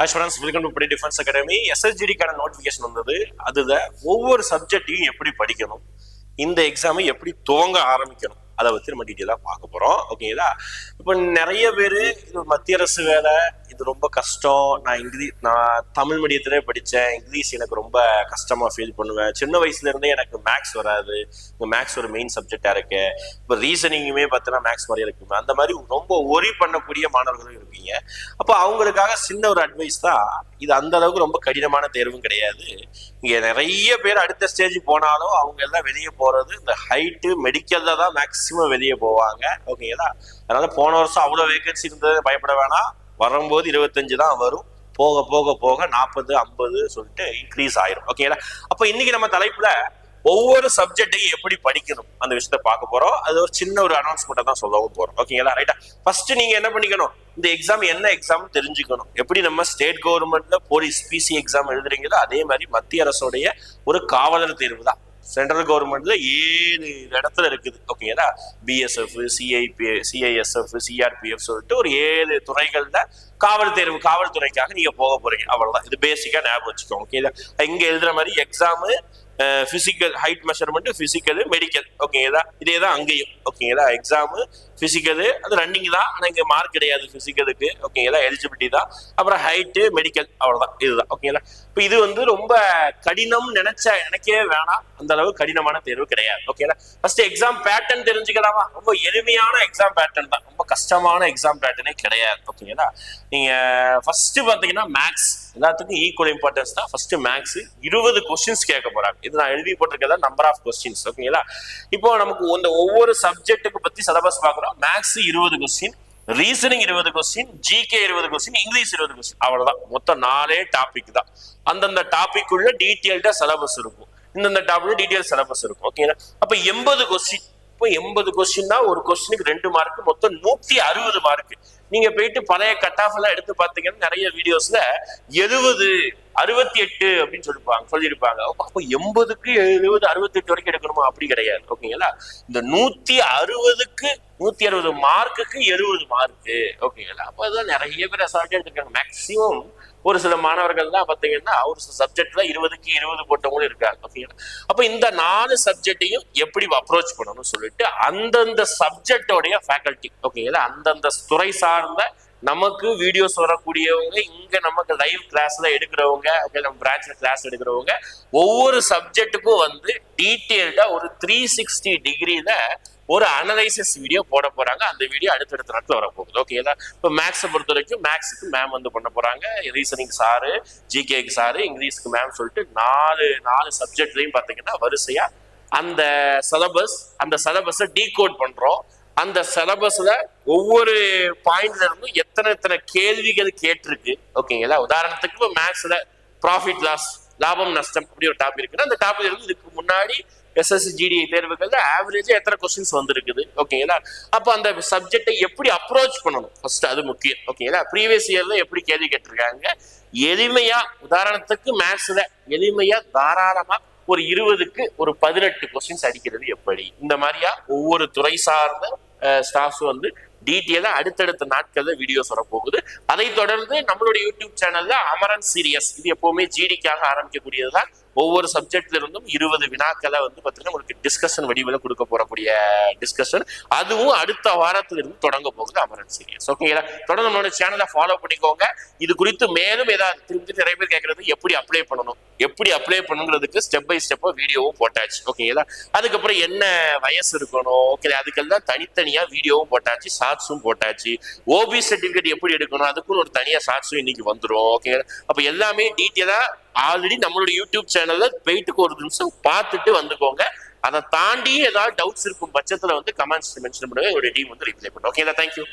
Hi friends welcome to படி defence academy எஸ்எஸ்ஜிடிக்கான notification வந்தது. அதுல ஒவ்வொரு சப்ஜெக்டையும் எப்படி படிக்கணும்? இந்த எக்ஸாமை எப்படி துவங்க ஆரம்பிக்கணும்? அதை வச்சு நம்ம டீட்டெயிலாக பார்க்க போகிறோம் ஓகேங்களா இப்போ நிறைய பேர் இது மத்திய அரசு வேலை இது ரொம்ப கஷ்டம். நான் இங்கிலீஷ் நான் தமிழ் மீடியத்திலே படித்தேன் இங்கிலீஷ் எனக்கு ரொம்ப கஷ்டமாக ஃபீல் பண்ணுவேன். சின்ன வயசுலேருந்தே எனக்கு மேக்ஸ் வராது. இந்த மேக்ஸ் ஒரு மெயின் சப்ஜெக்டாக இருக்கு. இப்போ ரீசனிங்குமே பார்த்தோன்னா மேக்ஸ் மாதிரி இருக்குமே. அந்த மாதிரி ரொம்ப ஒரி பண்ணக்கூடிய மாணவர்களும் இருப்பீங்க. அப்போ அவங்களுக்காக சின்ன ஒரு அட்வைஸ் தான். இது அந்த அளவுக்கு ரொம்ப கடினமான தேர்வும் கிடையாது. இங்கே நிறைய பேர் அடுத்த ஸ்டேஜ் போனாலும் அவங்க எல்லாம் வெளியே போகிறது இந்த ஹைட்டு மெடிக்கலில் தான் மேக்ஸ் மேக்ஸிமம் வெளியே போவாங்க. ஓகேங்களா அதனால போன வருஷம் அவ்வளோ வேகன்சி இருந்தது. பயப்பட வேணாம். வரும்போது இருபத்தஞ்சு தான் வரும். போக போக போக நாற்பது ஐம்பது சொல்லிட்டு இன்க்ரீஸ் ஆயிரும். ஓகேங்களா அப்போ இன்னைக்கு நம்ம தலைப்புல ஒவ்வொரு சப்ஜெக்டையும் எப்படி படிக்கணும்? அந்த விஷயத்த பார்க்க போறோம். அது ஒரு சின்ன ஒரு அனௌன்ஸ்மெண்ட்டை தான் சொல்லவும் போறோம். ஓகேங்களா ரைட்டா ஃபர்ஸ்ட் நீங்க என்ன பண்ணிக்கணும்? இந்த எக்ஸாம் என்ன எக்ஸாம் தெரிஞ்சுக்கணும்? எப்படி நம்ம ஸ்டேட் கவர்மெண்ட்ல போலீஸ் பிசி எக்ஸாம் எழுதுறீங்களோ அதே மாதிரி மத்திய அரசுடைய ஒரு காவலர் தேர்வு தான். சென்ட்ரல் கவர்மெண்ட்ல ஏழு இடத்துல இருக்குது. ஓகேங்களா பிஎஸ்எஃப் சிஐபி சிஐஎஸ்எஃப் சிஆர்பிஎஃப் சொல்லிட்டு ஒரு ஏழு துறைகள்ல காவல் தேர்வு காவல்துறைக்காக நீங்க போக போறீங்க. அவ்வளவுதான். இது பேசிக்கா ஞாபகம் வச்சுக்கோங்க. ஓகேங்களா இங்க எழுதுற மாதிரி exam physical height measurement physical medical ஓகேங்களா இதே தான் அங்கேயும். ஓகேங்களா எக்ஸாமு பிசிக்கலு அது ரன்னிங் தான். ஆனால் இங்கே மார்க் கிடையாது பிசிக்கலுக்கு ஓகேங்களா எலிஜிபிலிட்டி தான். அப்புறம் ஹைட்டு மெடிக்கல் அவ்வளோதான் இதுதான். ஓகேங்களா இப்போ இது வந்து ரொம்ப கடினம் நினைச்ச நினைக்கவே வேணாம். அந்த அளவு கடினமான தேர்வு கிடையாது. ஓகேங்களா ஃபர்ஸ்ட் எக்ஸாம் பேட்டர்ன் தெரிஞ்சுக்கலாமா? ரொம்ப எளிமையான எக்ஸாம் பேட்டர்ன் தான். ரொம்ப கஷ்டமான எக்ஸாம் பேட்டர்னே கிடையாது. ஓகேங்களா நீங்க ஃபர்ஸ்ட் பார்த்தீங்கன்னா மேக்ஸ் எல்லாத்துக்கும் ஈக்குவல் இம்பார்ட்டன்ஸ் தான். ஃபர்ஸ்ட் மேக்ஸ் இருபது கொஸ்டின்ஸ் கேட்க போறாங்க. இது நான் எழுதி போட்டிருக்கதான் நம்பர் ஆஃப் கொஸ்டின்ஸ் ஓகேங்களா இப்போ நமக்கு இந்த ஒவ்வொரு சப்ஜெக்ட்டுக்கு பத்தி சிலபஸ் பார்க்குறோம். மேக்ஸ் இருபது கொஸ்டின் ரீசனிங் இருபது கொஸ்டின் ஜிகே இருபது கொஸ்டின் இங்கிலீஷ் இருபது கொஸ்டின் அவ்வளவுதான். மொத்தம் நாலே டாபிக் தான். அந்தந்த டாபிக் உள்ள டீட்டெயில்டா சிலபஸ் இருக்கும். இந்தந்த டாபிக் டீட்டெயில் சிலபஸ் இருக்கும். ஓகேங்களா அப்ப எண்பது கொஸ்டின் இப்போ எண்பது கொஸ்டின்னா ஒரு கொஸ்டினுக்கு ரெண்டு மார்க் மொத்தம் நூத்தி அறுபது மார்க் நீங்க போயிட்டு பழைய கட் ஆஃப் எல்லாம் எடுத்து பாத்தீங்கன்னா நிறைய வீடியோஸ்ல எழுபது அறுபத்தி எட்டு அப்படின்னு சொல்லிருப்பாங்க சொல்லியிருப்பாங்க. அப்போ எண்பதுக்கு எழுபது அறுபத்தி எட்டு வரைக்கும் எடுக்கணுமா? அப்படி கிடையாது. ஓகேங்களா? இந்த நூத்தி அறுபதுக்கு நூத்தி அறுபது மார்க்குக்கு எழுபது மார்க்கு. ஓகேங்களா? அப்போ அதான் நிறைய பேர் அசால்ட்டா எடுத்துருக்காங்க. மேக்சிமம் ஒரு சில மாணவர்கள் தான் பார்த்தீங்கன்னா ஒரு சில சப்ஜெக்ட்ல இருபதுக்கு இருபது போட்டவங்களும் இருக்காங்க. ஓகேங்களா? அப்போ இந்த நாலு சப்ஜெக்டையும் எப்படி அப்ரோச் பண்ணணும்னு சொல்லிட்டு அந்தந்த சப்ஜெக்டோடைய ஃபேக்கல்ட்டி ஓகேங்களா? அந்தந்த துறை சார்ந்த நமக்கு வீடியோஸ் வரக்கூடியவங்க இங்க நமக்கு லைவ் கிளாஸ்ல எடுக்கிறவங்க நம்ம பிரான்ச்ல கிளாஸ் எடுக்கிறவங்க ஒவ்வொரு சப்ஜெக்ட்டுக்கும் வந்து டீட்டெயில்டா ஒரு த்ரீ சிக்ஸ்டி டிகிரியில ஒரு அனலைசிஸ் வீடியோ போட போறாங்க. அந்த வீடியோ அடுத்தடுத்த நாட்டில் வரப்போகுது. ஓகேங்களா இப்போ மேக்ஸை பொறுத்த வரைக்கும் மேக்ஸுக்கு மேம் வந்து பண்ண போறாங்க. ரீசனிங் சாரு ஜிகேக்கு சாரு இங்கிலீஷ்க்கு மேம் சொல்லிட்டு நாலு நாலு சப்ஜெக்ட்லையும் பார்த்தீங்கன்னா வரிசையா அந்த சிலபஸ் அந்த சிலபஸை டீகோட் பண்றோம். அந்த சிலபஸ்ல ஒவ்வொரு பாயிண்ட்ல இருந்தும் எத்தனை எத்தனை கேள்விகள் கேட்டிருக்கு. ஓகேங்களா? உதாரணத்துக்கு இப்போ மேக்ஸ்ல ப்ராஃபிட் லாஸ் லாபம் நஷ்டம் அப்படி ஒரு டாபிக் இருக்குன்னா அந்த டாபிக் இருந்து இதுக்கு முன்னாடி எஸ்எஸ்சி ஜிடிஐ தேர்வுகள்ல ஆவரேஜா எத்தனை கொஸ்டின்ஸ் வந்திருக்குது. ஓகேங்களா? அப்போ அந்த சப்ஜெக்டை எப்படி அப்ரோச் பண்ணணும்? ஃபர்ஸ்ட் அது முக்கியம். ஓகேங்களா? ப்ரீவியஸ் இயர்ல எப்படி கேள்வி கேட்டிருக்காங்க? எளிமையா உதாரணத்துக்கு மேக்ஸ்ல எளிமையா தாராளமா ஒரு இருபதுக்கு ஒரு பதினெட்டு கொஸ்டின்ஸ் அடிக்கிறது எப்படி? இந்த மாதிரியா ஒவ்வொரு துறை சார்ந்த ஸ்டாஃப்ஸ் வந்து டீட்டெயிலாக அடுத்தடுத்த நாட்களில் வீடியோஸ் வரப்போகுது. அதை தொடர்ந்து நம்மளுடைய யூடியூப் சேனல்ல அமரன் சீரியஸ் இது எப்பவுமே ஜிடிக்காக ஆரம்பிக்கக்கூடியது தான் ஒவ்வொரு சப்ஜெக்ட்ல இருந்தும் இருபது வினாக்களை வந்து பார்த்தீங்கன்னா உங்களுக்கு டிஸ்கஷன் வடிவில் கொடுக்க போறக்கூடிய டிஸ்கஷன் அதுவும் அடுத்த வாரத்திலிருந்து தொடங்க போகுது அமரன் சீரியஸ் ஓகேங்களா தொடர்ந்து நம்மளோட சேனலை ஃபாலோ பண்ணிக்கோங்க. இது குறித்து மேலும் ஏதாவது திரும்பி நிறைய பேர் கேட்கறது எப்படி அப்ளை பண்ணணும்? எப்படி அப்ளை பண்ணுங்கிறதுக்கு ஸ்டெப் பை ஸ்டெப்பாக வீடியோவும் போட்டாச்சு. ஓகேங்களா அதுக்கப்புறம் என்ன வயசு இருக்கணும்? ஓகே அதுக்கெல்லாம் தனித்தனியாக வீடியோவும் போட்டாச்சு ஷார்ட்ஸும் போட்டாச்சு. ஓபி சர்டிஃபிகேட் எப்படி எடுக்கணும்? அதுக்குன்னு ஒரு தனியாக ஷார்ட்ஸும் இன்னைக்கு வந்துடும் ஓகேங்களா அப்போ எல்லாமே டீட்டெயிலாக ஆல்ரெடி நம்மளோட யூடியூப் சேனல்ல போயிட்டு ஒரு நிமிஷம் பார்த்துட்டு வந்துக்கோங்க. அதை தாண்டி ஏதாவது டவுட்ஸ் இருக்கும் பட்சத்துல வந்து கமெண்ட்ஸ் மென்ஷன் பண்ணுங்க. ஒரு டீம் வந்து ரிப்ளை பண்ணுவோம் ஓகேங்களா தேங்க்யூ